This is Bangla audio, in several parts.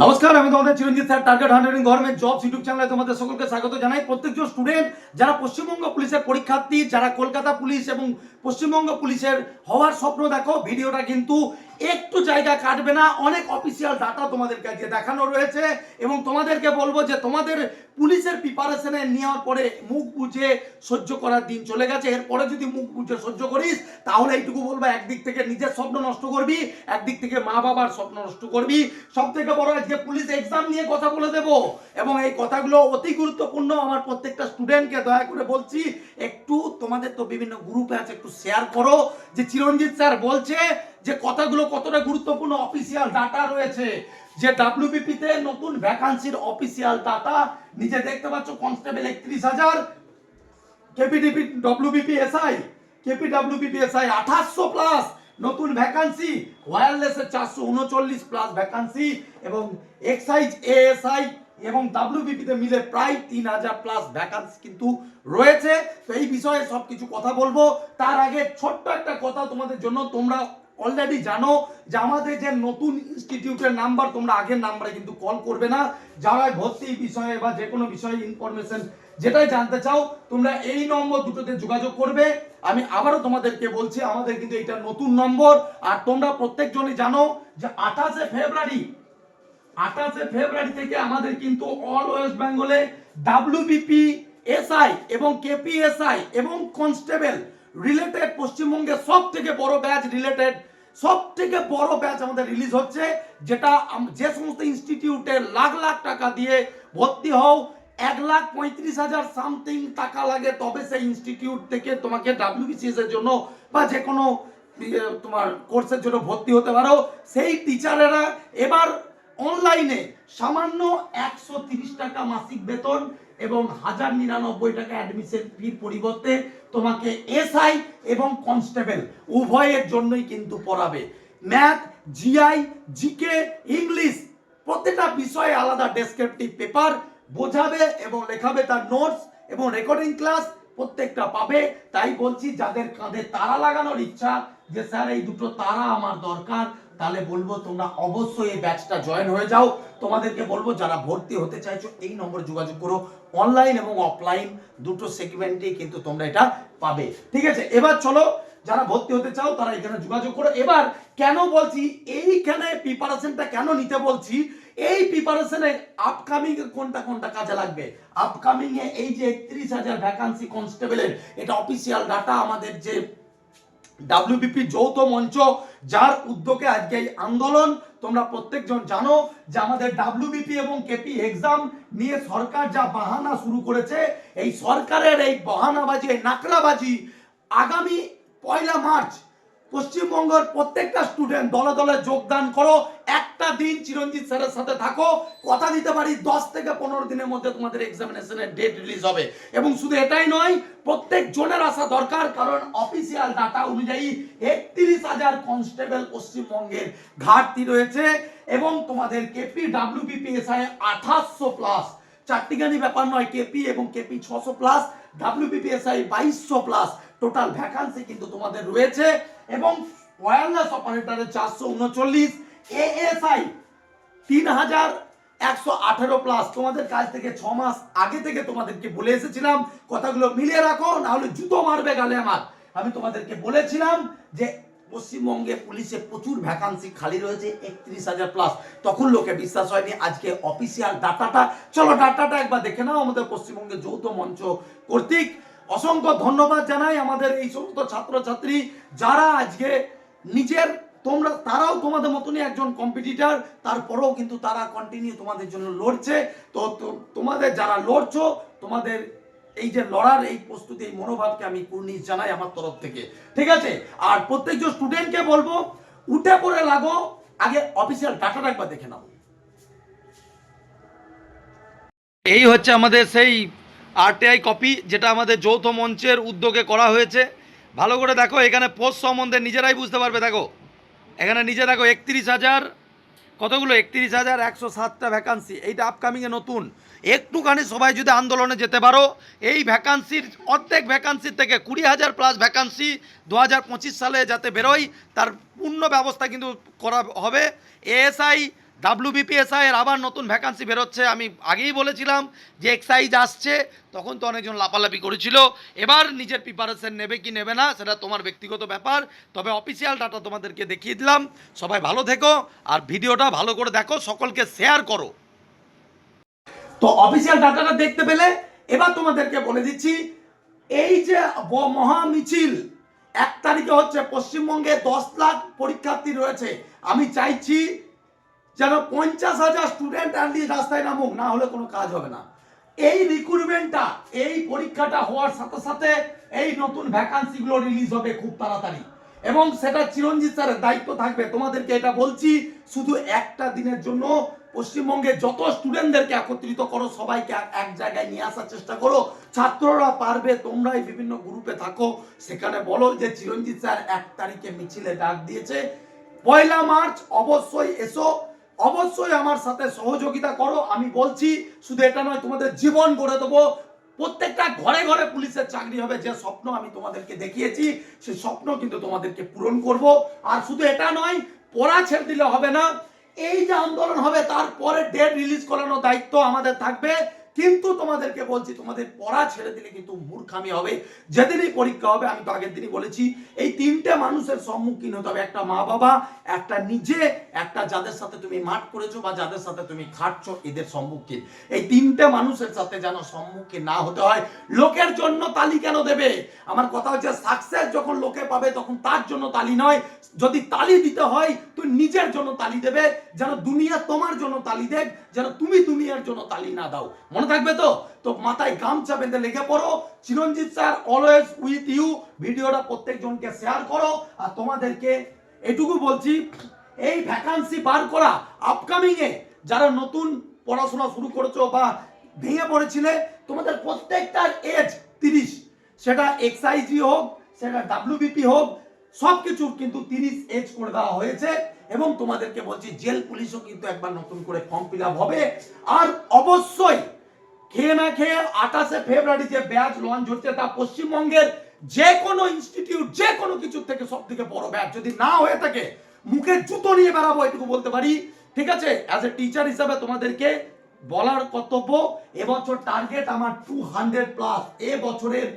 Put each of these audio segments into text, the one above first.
নমস্কার, আমি তোমাদের Chiranjit sir target হান্ড্রেডিং government job YouTube চ্যানেলে তোমাদের সকলকে স্বাগত জানাই। প্রত্যেকজন স্টুডেন্ট যারা পশ্চিমবঙ্গ পুলিশের পরীক্ষার্থী, যারা কলকাতা পুলিশ এবং পশ্চিমবঙ্গ পুলিশের হওয়ার স্বপ্ন দেখো, ভিডিওটা কিন্তু একটু জায়গা কাটবে না। অনেক অফিসিয়াল ডাটা তোমাদের কাছে দেখানো রয়েছে এবং তোমাদেরকে বলব যে তোমাদের পুলিশের প্রিপারেশনে নেওয়ার পরে মুখ বুঝে সহ্য করার দিন চলে গেছে। এরপরে যদি মুখ বুঝে সহ্য করিস, তাহলে এইটুকু বলব, একদিক থেকে নিজের স্বপ্ন নষ্ট করবি, একদিক থেকে মা বাবার স্বপ্ন নষ্ট করবি। সব থেকে বড় আজকে পুলিশ এক্সাম নিয়ে কথা বলে দেব এবং এই কথাগুলো অতি গুরুত্বপূর্ণ। আমার প্রত্যেকটা স্টুডেন্টকে দয়া করে বলছি, একটু তোমাদের তো বিভিন্ন গ্রুপে আছে, একটু শেয়ার করো। যে চিরঞ্জিত স্যার বলছে যে কথাগুলো কতটা গুরুত্বপূর্ণ অফিসিয়াল ডাটা রয়েছে, যে ডাব্লিউবিপি তে নতুন ভ্যাকান্সির অফিসিয়াল ডাটা নিজে দেখতে পাচ্ছ কনস্টেবল একত্রিশ হাজার KPDP WBP SI KP WBP SI আঠাশশো প্লাস নতুন ভ্যাকান্সি ওয়্যারলেসের চারশো উনচল্লিশ প্লাস ভ্যাকান্সি এবং এক্সাইজ এএসআই এবং ডাব্লিউবিপিতে মিলে প্রায় তিন হাজার প্লাস ভ্যাকান্সি কিন্তু রয়েছে। তো এই বিষয়ে সব কিছু কথা বলব। তার আগে ছোট্ট একটা কথা তোমাদের জন্য, তোমরা অলরেডি জানো যে আমাদের যে নতুন ইনস্টিটিউটের নাম্বার তোমরা আগের নাম্বারে কিন্তু কল করবে না। যারা ভর্তি বিষয়ে বা যে কোনো বিষয়ে ইনফরমেশন যেটাই জানতে চাও, তোমরা এই নম্বর দুটোতে যোগাযোগ করবে। আমি আবারও তোমাদেরকে বলছি, আমাদের কিন্তু এটা নতুন নম্বর আর তোমরা প্রত্যেকজনই জানো যে আঠাশে ফেব্রুয়ারি আঠাশে ফেব্রুয়ারি থেকে আমাদের কিন্তু অল ওয়েস্ট বেঙ্গলে ডাব্লিউবিপি এসআই এবং কেপিএসআই এবং কনস্টেবল রিলেটেড পশ্চিমবঙ্গের সব থেকে বড় ব্যাচ রিলেটেড সব থেকে বড় ব্যাচ আমাদের রিলিজ হচ্ছে যেটা যে সমস্ত ইনস্টিটিউটে লাখ লাখ টাকা দিয়ে ভর্তি হও এক লাখ পঁয়ত্রিশ হাজার সামথিং টাকা লাগে তবে সেই ইনস্টিটিউট থেকে তোমাকে ডাব্লিউবিসিএস এর জন্য বা যে কোনো ইয়ে, তোমার কোর্সের জন্য ভর্তি হতে পারো। সেই টিচারেরা এবার অনলাইনে সামান্য একশো তিরিশ টাকা মাসিক বেতন এবং হাজার নিরানব্বই টাকা অ্যাডমিশন ফির পরিবর্তে তোমাকে এসআই এবং কনস্টেবল উভয়ের জন্যই কিন্তু পড়াবে। ম্যাথ জিআই জিকে ইংলিশ প্রত্যেকটা বিষয়ে আলাদা ডেসক্রিপটিভ পেপার বোঝাবে এবং লেখাবে তার নোটস এবং রেকর্ডিং ক্লাস প্রত্যেকটা পাবে। তাই বলছি, যাদের কাঁধে তারা লাগানোর ইচ্ছা যে, স্যার, এই দুটো তারা আমার দরকার, তাহলে বলব তোমরা অবশ্যই এই ব্যাচটা জয়েন হয়ে যাও। তোমাদেরকে বলব, যারা ভর্তি হতে চাইছো, এই নম্বরে যোগাযোগ করো অনলাইন এবং অফলাইন দুটো সেগমেন্টেই কিন্তু তোমরা এটা পাবে। ঠিক আছে, এবার চলো, যারা ভর্তি হতে চাও, তারা এখানে যোগাযোগ করো। এবার কেন বলছি, এইখানে প্রিপারেশনটা কেন নিতে বলছি এই প্রিপারেশনে আপকামিং কোনটা কোনটা কাজে লাগবে? আপকামিং এ এই যে একত্রিশ হাজার ভ্যাকান্সি কনস্টেবলের এটা অফিসিয়াল ডাটা আমাদের যে ডাব্লিউবিপি যৌথ মঞ্চ, যার উদ্যোগে আজকে এই আন্দোলন। তোমরা প্রত্যেকজন জানো যে আমাদের ডাব্লিউবিপি এবং কেপি এক্সাম নিয়ে সরকার যা বাহানা শুরু করেছে, এই সরকারের এই বাহানাবাজি, এই নাকলাবাজি আগামী পয়লা মার্চ পশ্চিমবঙ্গের প্রত্যেকটা স্টুডেন্ট দলে দলে যোগদান করো। একটা দিন চিরঞ্জিত স্যারের সাথে থাকো, কথা দিতে পারি, দশ থেকে পনেরো দিনের মধ্যে তোমাদের এক্সামিনেশনের ডেট রিলিজ হবে। এবং শুধু এটাই নয়, প্রত্যেক জনের আসা দরকার, কারণ অফিসিয়াল ডাটা অনুযায়ী একত্রিশ হাজার কনস্টেবল পশ্চিমবঙ্গের ঘাটতি রয়েছে, এবং তোমাদের কেপি ডাব্লিউবিপিএসআই আঠাশশো প্লাস চারটিখানি ব্যাপার নয় কেপি এবং কেপি ছশো প্লাস ডাব্লিউবিপিএসআই বাইশশো প্লাস টোটাল ভ্যাকান্সি কিন্তু তোমাদের রয়েছে, এবং ওয়্যারলেস অপারেটরের চারশো উনচল্লিশ। এএসআই তিন হাজার একশো আঠেরো প্লাস তোমাদের কাছ থেকে ছ মাস আগে থেকে তোমাদেরকে বলে এসেছিলাম, কথাগুলো মিলিয়ে রাখো না হলে জুতো মারবে গালে আমার। আমি তোমাদেরকে বলেছিলাম যে পশ্চিমবঙ্গে পুলিশে প্রচুর ভ্যাকান্সি খালি রয়েছে একত্রিশ হাজার প্লাস তখন লোকে বিশ্বাস হয়নি, আজকে অফিসিয়াল ডাটাটা চলো ডাটাটা একবার দেখে নাও আমাদের পশ্চিমবঙ্গে যৌথ মঞ্চ কর্তৃক। অসংখ্য ধন্যবাদ জানাই আমাদের এই সমস্ত ছাত্রছাত্রী যারা আজকে নিজের তোমরা, তারাও তোমাদের মতনই একজন কম্পিটিটার তারপরেও কিন্তু তারা কন্টিনিউ তোমাদের জন্য লড়ছে। তো তোমাদের যারা লড়ছো, তোমাদের এই যে লড়ার এই প্রস্তুতি, এই মনোভাবকে আমি কুর্নিশ জানাই আমার তরফ থেকে। ঠিক আছে? আর প্রত্যেকজন স্টুডেন্টকে বলব, উঠে পড়ে লাগো, আগে অফিসিয়াল ডাটাটা একবার দেখে নাও। এই হচ্ছে আমাদের সেই আরটিআই কপি যেটা আমাদের যৌথ মঞ্চের উদ্যোগে করা হয়েছে। ভালো করে দেখো, এখানে পোস্ট সম্বন্ধে নিজেরাই বুঝতে পারবে, দেখো। এখানে নিচে দেখো একত্রিশ হাজার, কতগুলো? একত্রিশ হাজার, একশো সাতটা ভ্যাকান্সি এইটা আপকামিংয়ে নতুন। একটুখানি সবাই যদি আন্দোলনে যেতে পারো, এই ভ্যাকান্সির অর্ধেক ভ্যাকান্সির থেকে কুড়ি হাজার প্লাস ভ্যাকান্সি দু হাজার পঁচিশ সালে যাতে বেরোয়, তার পূর্ণ ব্যবস্থা কিন্তু করা হবে। এএসআই ডাব্লিউবিপিএসআই এর আবার নতুন ভ্যাকান্সি বেরোচ্ছে। আমি আগেই বলেছিলাম যে এক্সাইজ আসছে, তখন তো অনেকজন লাপালাপি করেছিল। এবার নিজের প্রিপারেশন নেবে কি নেবে না, সেটা তোমার ব্যক্তিগত ব্যাপার। তবে অফিসিয়াল ডাটা তোমাদেরকে দেখিয়ে দিলাম। সবাই ভালো থেকো, আর ভিডিওটা ভালো করে দেখো, সকলকে শেয়ার করো। তো অফিসিয়াল ডাটাটা দেখতে পেলে, এবার তোমাদেরকে বলে দিচ্ছি, এই যে মহা মিছিল এক তারিখে হচ্ছে পশ্চিমবঙ্গে দশ লাখ পরীক্ষার্থী রয়েছে। আমি চাইছি যেন পঞ্চাশ হাজার স্টুডেন্ট আর অ্যাটলিস্ট রাস্তায় নামুক, না হলে কোনো কাজ হবে না। এই রিক্রুটমেন্টটা এই পরীক্ষাটা হওয়ার সাথে সাথে এই নতুন ভ্যাকান্সিগুলো রিলিজ হবে খুব তাড়াতাড়ি। এবং সেটা চিরঞ্জিত স্যারের দায়িত্ব থাকবে। তোমাদেরকে এটা বলছি, শুধু একটা দিনের জন্য পশ্চিমবঙ্গে যত স্টুডেন্টদেরকে একত্রিত করো, সবাইকে এক জায়গায় নিয়ে আসার চেষ্টা করো। ছাত্ররা পারবে, তোমরাই বিভিন্ন গ্রুপে থাকো। সেখানে বলো যে চিরঞ্জিত স্যার এক তারিখে মিছিলে ডাক দিয়েছে। পয়লা মার্চ অবশ্যই এসো। অবশ্যই আমার সাথে সহযোগিতা করো। আমি বলছি, শুধু এটা নয়, তোমাদের জীবন গড়ে দেবো। প্রত্যেকটা ঘরে ঘরে পুলিশের চাকরি হবে, যে স্বপ্ন আমি তোমাদেরকে দেখিয়েছি, সেই স্বপ্ন কিন্তু তোমাদেরকে পূরণ করব। আর শুধু এটা নয়, পড়া ছেড়ে দিলে হবে না। এই যে আন্দোলন হবে, তারপরে ডেট রিলিজ করানোর দায়িত্ব আমাদের থাকবে। কিন্তু তোমাদেরকে বলছি, তোমাদের পড়া ছেড়ে দিলে কিন্তু মূর্খামি হবে। যেদিনই পরীক্ষা হবে, আমি তো আগের দিনই বলেছি, এই তিনটে মানুষের সম্মুখীন হতে হবে। একটা মা বাবা, একটা নিজে, একটা যাদের সাথে তুমি মাঠ করেছ বা যাদের সাথে তুমি খাটছো, এদের সম্মুখীন। এই তিনটে মানুষের সাথে যেন সম্মুখীন না হতে হয়। লোকের জন্য তালি কেন দেবে? আমার কথা হচ্ছে সাকসেস যখন লোকে পাবে, তখন তার জন্য তালি নয়। যদি তালি দিতে হয়, তুই নিজের জন্য তালি দেবে। যেন দুনিয়া তোমার জন্য তালি দেখ, যেন তুমি দুনিয়ার জন্য তালি না দাও। মনে থাকবে তো? তো মাথায় গামছা বেঁধে লেগে পড়ো। Chiranjit sir always with you ভিডিওটা প্রত্যেকজনকে শেয়ার করো। আর তোমাদেরকে এটুকু বলছি, এই ভ্যাকান্সি বার করা আপকামিং এ যারা নতুন পড়াশোনা শুরু করেছ বা ভেঙে পড়েছিলে, তোমাদের প্রত্যেকটার এজ তিরিশ। সেটা এক্সআইজি হোক, সেটা ডাব্লিউবিপি হোক সব কিছুর কিন্তু তিরিশ এজ করে দেওয়া হয়েছে। এবং তোমাদেরকে বলছি, জেল পুলিশও কিন্তু একবার নতুন করে ফর্ম ফিল হবে। আর অবশ্যই খেয়ে না খেয়ে আঠাশে ফেব্রুয়ারি যে ব্যাচ লঞ্চ হচ্ছে তা পশ্চিমবঙ্গের যে কোনো ইনস্টিটিউট যে কোনো কিছুর থেকে সব থেকে বড় ব্যাচ। যদি না হয়ে থাকে, মুখে জুতো নিয়ে বেড়াবো, এটুকু বলতে পারি। ঠিক আছে? অ্যাজ এ টিচার হিসাবে তোমাদেরকে বলার কর্তব্য, এবছর টার্গেট আমার টু হান্ড্রেড প্লাস এ বছরের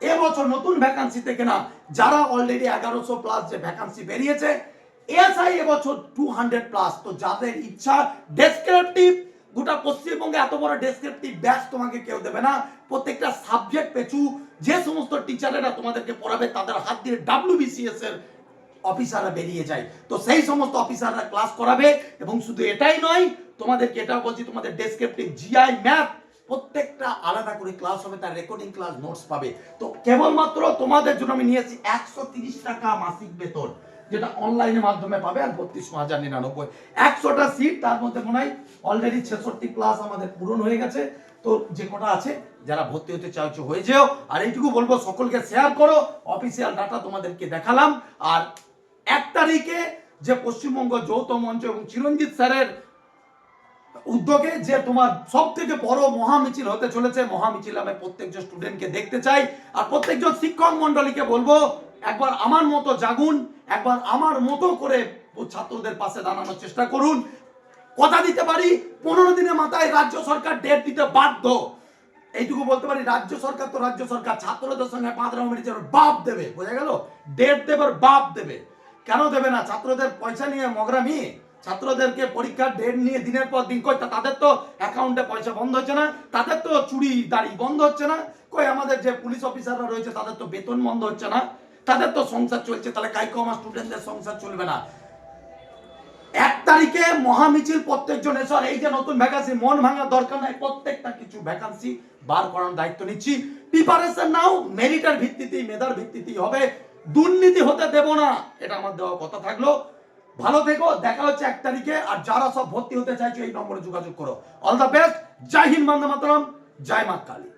এবছর নতুন ভ্যাকান্সি থেকে না, যারা অলরেডি এগারোশো প্লাস যে ভ্যাকান্সি বেরিয়েছে, এসআই এবছর টু হান্ড্রেড প্লাস তো যাদের ইচ্ছা ডেসক্রিপটিভ গোটা পশ্চিমবঙ্গে এত বড় ডেসক্রিপটিভ ব্যাচ তোমাকে কেউ দেবে না। প্রত্যেকটা সাবজেক্ট পেছু, যে সমস্ত টিচারেরা তোমাদেরকে পড়াবে, তাদের হাত দিয়ে ডাব্লিউবিসিএস এর অফিসাররা বেরিয়ে যায়। তো সেই সমস্ত অফিসাররা ক্লাস করাবে এবং শুধু এটাই নয়, তোমাদেরকে এটাও বলছি, তোমাদের ডেসক্রিপটিভ জিআই ম্যাথ প্রত্যেকটা আলাদা করে ক্লাস হবে, তার রেকর্ডিং ক্লাস নোটস পাবে। তো কেবলমাত্র তোমাদের জন্য আমি নিয়ে এসেছি একশো টাকা মাসিক বেতন। যেটা অনলাইনের মাধ্যমে পাবে, আর বত্রিশ হাজার নিরানব্বই। একশোটা সিট তার মধ্যে মনে হয় অলরেডি ছেষট্টি প্লাস আমাদের পূরণ হয়ে গেছে। তো যে কটা আছে, যারা ভর্তি হতে চাইছো হয়ে যেও। আর এইটুকু বলব, সকলকে শেয়ার করো অফিসিয়াল ডাটা তোমাদেরকে দেখালাম। আর এক তারিখে যে পশ্চিমবঙ্গ যৌথ মঞ্চ এবং চিরঞ্জিত স্যারের উদ্যোগে যে তোমার সব থেকে বড় মহামিছিল হতে চলেছে, মহামিছিল আমি প্রত্যেকজন স্টুডেন্টকে দেখতে চাই। আর প্রত্যেকজন শিক্ষক মন্ডলীকে বলব, একবার আমার মতো জাগুন। একবার আমার মতো করে ছাত্রদের পাশে দাঁড়ানোর চেষ্টা করুন। কথা দিতে পারি, পনেরো দিনের মাথায় রাজ্য সরকার ডেট দিতে বাধ্য। এইটুকু বলতে পারি, রাজ্য সরকার তো রাজ্য সরকার, ছাত্রদের সঙ্গে পাঁচরা মেরেছে বাপ দেবে, বোঝা গেল? ডেট দেবে আর বাপ দেবে। কেন দেবে না? ছাত্রদের পয়সা নিয়ে মগরামি। ছাত্রদেরকে পরীক্ষার ডেট নিয়ে দিনের পর দিন তা তাদের তো অ্যাকাউন্টে পয়সা বন্ধ হচ্ছে না, তাদের তো চুরি দাড়ি বন্ধ হচ্ছে না। কই, আমাদের যে পুলিশ অফিসাররা রয়েছে, তাদের তো বেতন বন্ধ হচ্ছে না। তাদের তো সংসার চলছে, তাহলে কাইকো আমার স্টুডেন্টদের সংসার চলবে না। এক তারিখে মহামিছিল প্রত্যেকজন এসর এই যে নতুন ভ্যাকান্সি মন ভাঙার দরকার নাই, প্রত্যেকটা কিছু ভ্যাকান্সি বার করানোর দায়িত্ব নিচ্ছি। প্রিপারেশন নাও মেরিটের ভিত্তিতেই, মেধার ভিত্তিতেই হবে। দুর্নীতি হতে দেব না, এটা আমার দেওয়া কথা থাকল। ভালো থেকো, দেখা হচ্ছে এক তারিখে, আর যারা সব ভর্তি হতে চাইছো, এই নম্বরে যোগাযোগ করো। অল দ্য বেস্ট জয় হিন্দ, বন্দে মাতরম, জয় মা কালী।